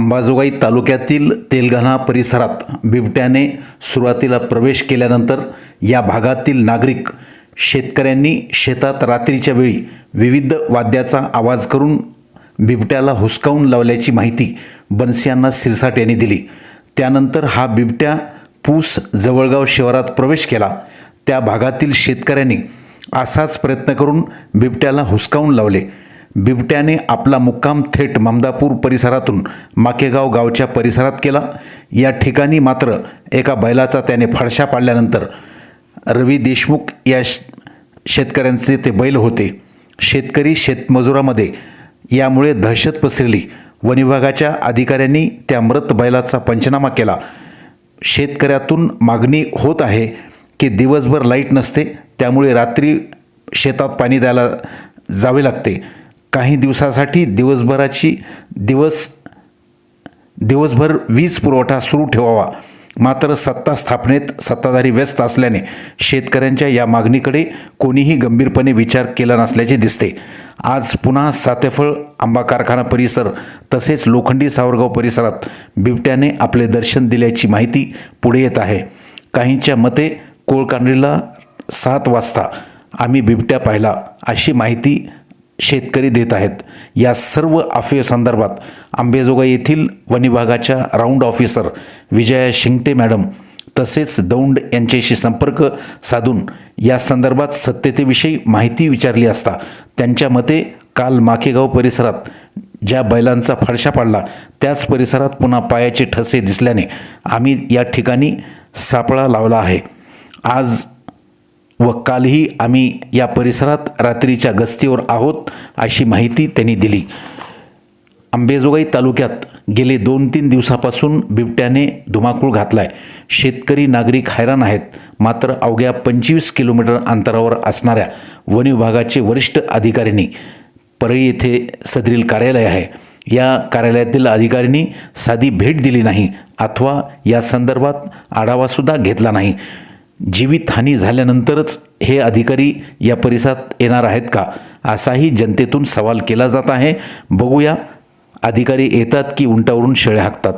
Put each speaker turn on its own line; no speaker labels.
अंबाजोगाई तालुक्यातील तेलगणा परिसरात बिबट्याने सुरुवातीला प्रवेश केल्यानंतर या भागातील नागरिक शेतकऱ्यांनी शेतात रात्रीच्या वेळी विविध वाद्याचा आवाज करून बिबट्याला हुसकावून लावल्याची माहिती बनसियांना सिरसाट यांनी दिली. त्यानंतर हा बिबट्या पूस जवळगाव शहरात प्रवेश केला. त्या भागातील शेतकऱ्यांनी असाच प्रयत्न करून बिबट्याला हुसकावून लावले. बिबट्याने आपला मुक्काम थेट ममदापूर परिसरातून माकेगाव गावच्या परिसरात केला. या ठिकाणी मात्र एका बैलाचा त्याने फडशा पाडल्यानंतर रवी देशमुख या श- शेतकऱ्यांचे ते बैल होते. शेतकरी शेतमजुरामध्ये यामुळे दहशत पसरली. वनविभागाच्या अधिकाऱ्यांनी त्या मृत बैलाचा पंचनामा केला. शेतकऱ्यातून मागणी होत आहे की दिवसभर लाइट नसते त्यामुळे रात्री शेतात पाणी द्यायला जावे लागते. काही दिवसासाठी दिवसभराची दिवस दिवसभर वीज पुरवठा सुरू ठेवावा. मात्र सत्ता स्थापनेत सत्ताधारी व्यस्त असल्याने शेतकऱ्यांच्या या मागणीकडे कोणीही गंभीरपणे विचार केला नसल्याचे दिसते. आज पुन्हा सातेफळ आंबा कारखाना परिसर तसेच लोखंडी सावरगाव परिसरात बिबट्याने आपले दर्शन दिल्याची माहिती पुढे येत आहे. काहींच्या मते कोळकांडीला सात वाजता आम्ही बिबट्या पाहिला अशी माहिती शेतकरी देत आहेत. या सर्व अफवेसंदर्भात आंबेजोगाई येथील वनविभागाच्या round officer Vijaya Shingate madam तसेच दौंड यांच्याशी संपर्क साधून या संदर्भात सत्यतेविषयी माहिती विचारली असता त्यांच्या मते काल माखेगाव परिसरात ज्या बैलांचा फडशा पाडला त्याच परिसरात पुन्हा पायाचे ठसे दिसल्याने आम्ही या ठिकाणी सापळा लावला आहे. आज व कालही आम्ही या परिसरात रात्रीच्या गस्तीवर आहोत अशी माहिती त्यांनी दिली. आंबेजोगाई तालुक्यात गेले दोन तीन दिवसापासून बिबट्याने धुमाकूळ घातला आहे शेतकरी नागरिक हैराण आहेत. मात्र अवघ्या पंचवीस किलोमीटर अंतरावर असणाऱ्या वन विभागाचे वरिष्ठ अधिकाऱ्यांनी परळी येथे सदरील कार्यालय आहे. या कार्यालयातील अधिकाऱ्यांनी साधी भेट दिली नाही अथवा या संदर्भात आढावासुद्धा घेतला नाही. जीवितहानी झाल्यानंतरच हे अधिकारी या परिसरात येणार आहेत का? असाही जनतेतून सवाल केला जात आहे. बघूया. अधिकारी येतात की उंटावरून शेळ्या हाकतात.